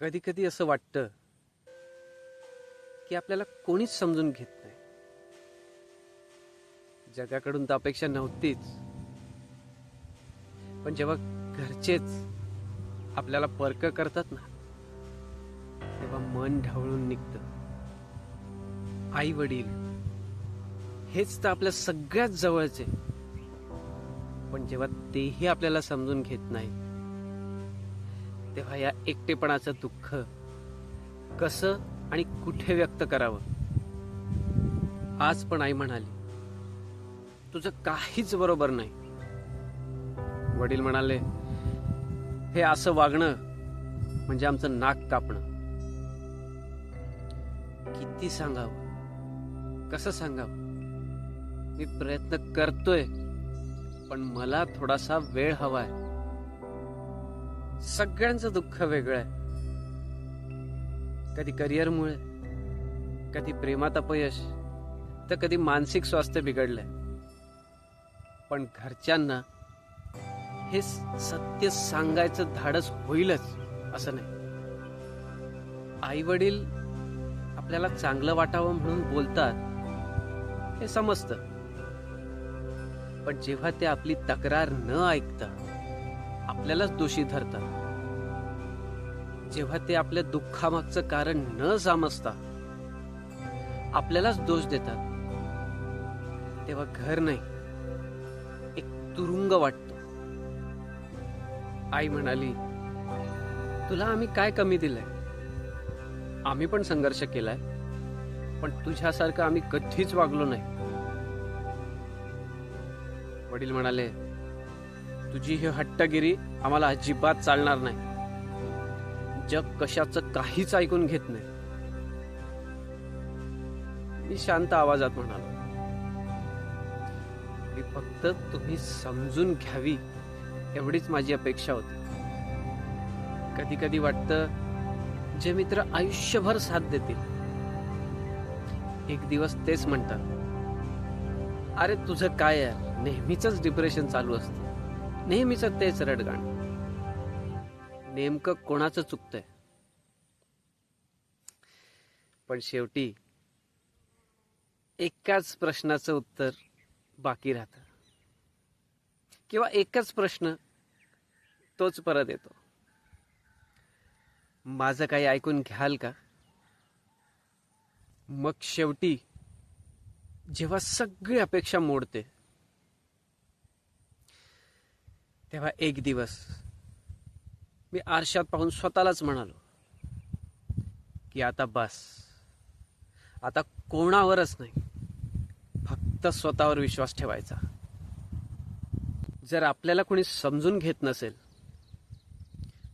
कधी कधी असं वाटतं की आपल्याला कोणीच समजून घेत नाही. जगाकडून तर अपेक्षा नव्हतीच. पण जेव्हा घरचेच आपल्याला पर्क करतात ना तेव्हा मन ढवळून निघतं. आई वडील हेच तर आपल्या सगळ्यात जवळचे. पण जेव्हा तेही आपल्याला समजून घेत नाही तेव्हा या एकटेपणाचं दुःख कसं आणि कुठे व्यक्त करावं? आज पण आई म्हणाली तुझं काहीच बरोबर नाही. वडील म्हणाले हे असं वागणं म्हणजे आमचं नाक कापणं. किती सांगावं? कसं सांगावं? मी प्रयत्न करतोय पण मला थोडासा वेळ हवाय. सगळ्यांचं दुःख वेगळं आहे. कधी करिअरमुळे कधी प्रेमात अपयश तर कधी मानसिक स्वास्थ्य बिघडलंय. पण घरच्यांना हे सत्य सांगायचं धाडस होईलच असं नाही. आई वडील आपल्याला चांगलं वाटावं म्हणून बोलतात हे समजतं. पण जेव्हा ते आपली तक्रार न ऐकता आपल्यालाच दोषी धरतात. जेव्हा ते आपल्या दुःखामागचं कारण न समजता आपल्यालाच दोष देतात तेव्हा घर नाही एक तुरुंग वाटतो. आई म्हणाली तुला आम्ही काय कमी दिलंय? आम्ही पण संघर्ष केलाय पण तुझ्यासारखं आम्ही कधीच वागलो नाही. वडील म्हणाले तुझी ही हट्टगिरी आम्हाला अजिबात चालणार नाही. जग कशाचं काहीच ऐकून घेत नाही. मी शांत आवाजात म्हणालो मी फक्त तुम्ही समजून घ्यावी एवढीच माझी अपेक्षा होती. कधी कधी वाटतं जे मित्र आयुष्यभर साथ देतील. एक दिवस तेच म्हणतात अरे तुझं काय आहे? नेहमीच डिप्रेशन चालू असतं. नेहमीच तेच रडगाण नेमकं कोणाचं चुकतंय? पण शेवटी एकाच प्रश्नाचं उत्तर बाकी राहतं. किंवा एकच प्रश्न तोच परत येतो. माझं काही ऐकून घ्याल का? मग शेवटी जेव्हा सगळी अपेक्षा मोडते तेव्हा एक दिवस मी आरशात पाहून स्वतःलाच म्हणालो की आता बस. आता कोणावरच नाही. फक्त स्वतःवर विश्वास ठेवायचा. जर आपल्याला कोणी समजून घेत नसेल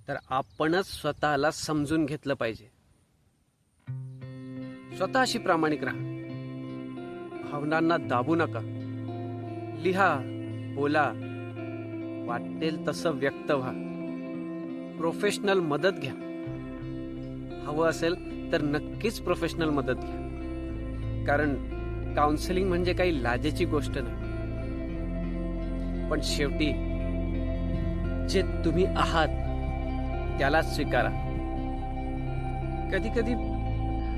तर आपणच स्वतःला समजून घेतलं पाहिजे. स्वतःशी प्रामाणिक राहा. भावनांना दाबू नका. लिहा बोला वाटेल तसं व्यक्त व्हा. प्रोफेशनल मदत घ्या. हवं असेल तर नक्कीच प्रोफेशनल मदत घ्या. कारण काउन्सिलिंग म्हणजे काही लाजेची गोष्ट नाही. पण शेवटी जे तुम्ही आहात त्यालाच स्वीकारा. कधी कधी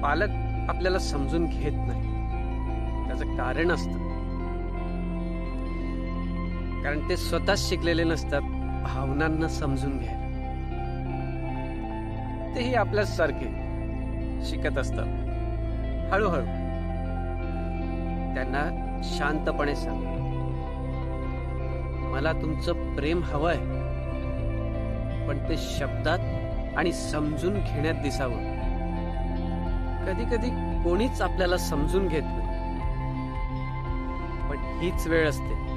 पालक आपल्याला समजून घेत नाही. त्याचं कारण असतं. कारण ते स्वतःच शिकलेले नसतात भावनांना समजून घ्यायला. तेही आपल्याच सारखे शिकत असतात. हळूहळू. त्यांना शांतपणे सांग. मला तुमचं प्रेम हवंय पण ते शब्दात आणि समजून घेण्यात दिसावं. कधी कधी कोणीच आपल्याला समजून घेत नाही. पण हीच वेळ असते.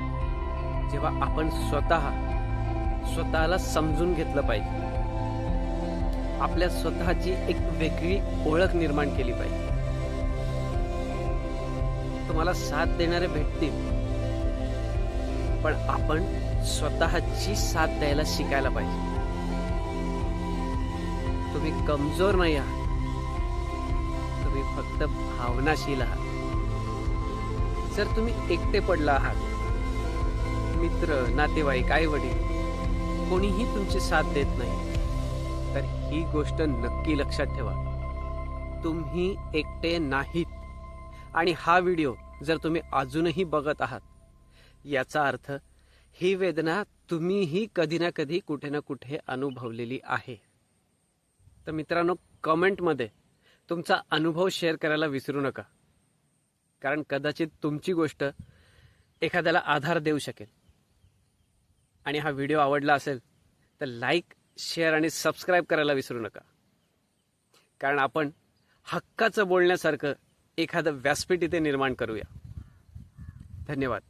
जेव्हा आपण स्वतः स्वतःला समजून घेतलं पाहिजे. आपल्या स्वतःची एक वेगळी ओळख निर्माण केली पाहिजे. तुम्हाला साथ देणारे भेटतील पण आपण स्वतःची साथ द्यायला शिकायला पाहिजे. तुम्ही कमजोर नाही आहात. तुम्ही फक्त भावनाशील आहात. जर तुम्ही एकटे पडला आहात मित्र नातेवाईक आई वडील कोणीही तुमची साथ देत नाही. तर ही गोष्ट नक्की लक्षात ठेवा. तुम्ही एकटे नाहीत. आणि हा व्हिडिओ जर तुम्ही अजूनही बघत आहात याचा अर्थ ही वेदना तुम्हीही कधी ना कधी कुठे ना कुठे अनुभवलेली आहे. तर मित्रांनो कमेंटमध्ये तुमचा अनुभव शेअर करायला विसरू नका. कारण कदाचित तुमची गोष्ट एखाद्याला आधार देऊ शकेल. आणि हा व्हिडिओ आवडला असेल तर लाईक शेअर आणि सबस्क्राईब करायला विसरू नका. कारण आपण हक्काचं बोलण्यासारखं एखादं व्यासपीठ इथे निर्माण करूया. धन्यवाद.